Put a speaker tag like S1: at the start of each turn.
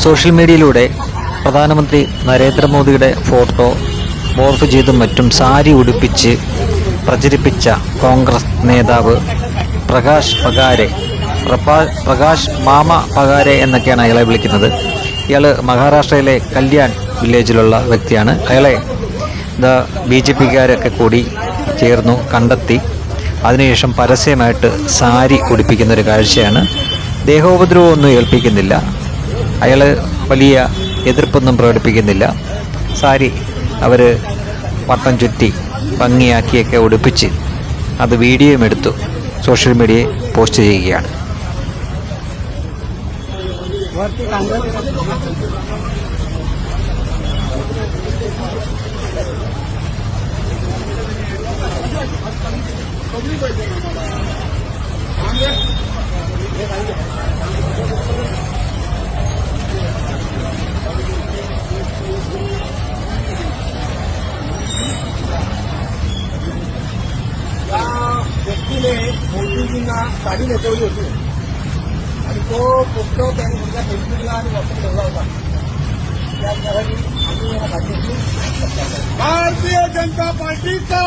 S1: Social മീഡിയയിലൂടെ പ്രധാനമന്ത്രി നരേന്ദ്രമോദിയുടെ ഫോട്ടോ മോർഫ് ചെയ്തും മറ്റും സാരി ഉടുപ്പിച്ച് പ്രചരിപ്പിച്ച കോൺഗ്രസ് നേതാവ് പ്രകാശ് പകാരെ പ്രകാശ് മാമ പകാരെ എന്നൊക്കെയാണ് അയാളെ വിളിക്കുന്നത്. ഇയാൾ മഹാരാഷ്ട്രയിലെ കല്യാൺ വില്ലേജിലുള്ള വ്യക്തിയാണ്. അയാളെ ദ ബി ജെ പിക്കാരൊക്കെ കൂടി ചേർന്നു കണ്ടെത്തി. അതിനുശേഷം പരസ്യമായിട്ട് സാരി ഉടുപ്പിക്കുന്ന ഒരു കാഴ്ചയാണ്. ദേഹോപദ്രവമൊന്നും ഏൽപ്പിക്കുന്നില്ല. അയാൾ വലിയ എതിർപ്പൊന്നും പ്രകടിപ്പിക്കുന്നില്ല. സാരി അവർ വട്ടം ചുറ്റി ഭംഗിയാക്കിയൊക്കെ ഉടുപ്പിച്ച് അത് വീഡിയോയും എടുത്തു. സോഷ്യൽ മീഡിയയിൽ പോസ്റ്റ് ചെയ്യുകയാണ്.
S2: त्या व्यक्तीने मोदीजींना साडी नेटवली होती. आणि तो फोटो त्यांनी तुमच्या फेसबुकला आणि व्हॉट्सअप ठेवला होता. त्यासाठी आम्ही या भाजपची
S3: भारतीय जनता पार्टीचा!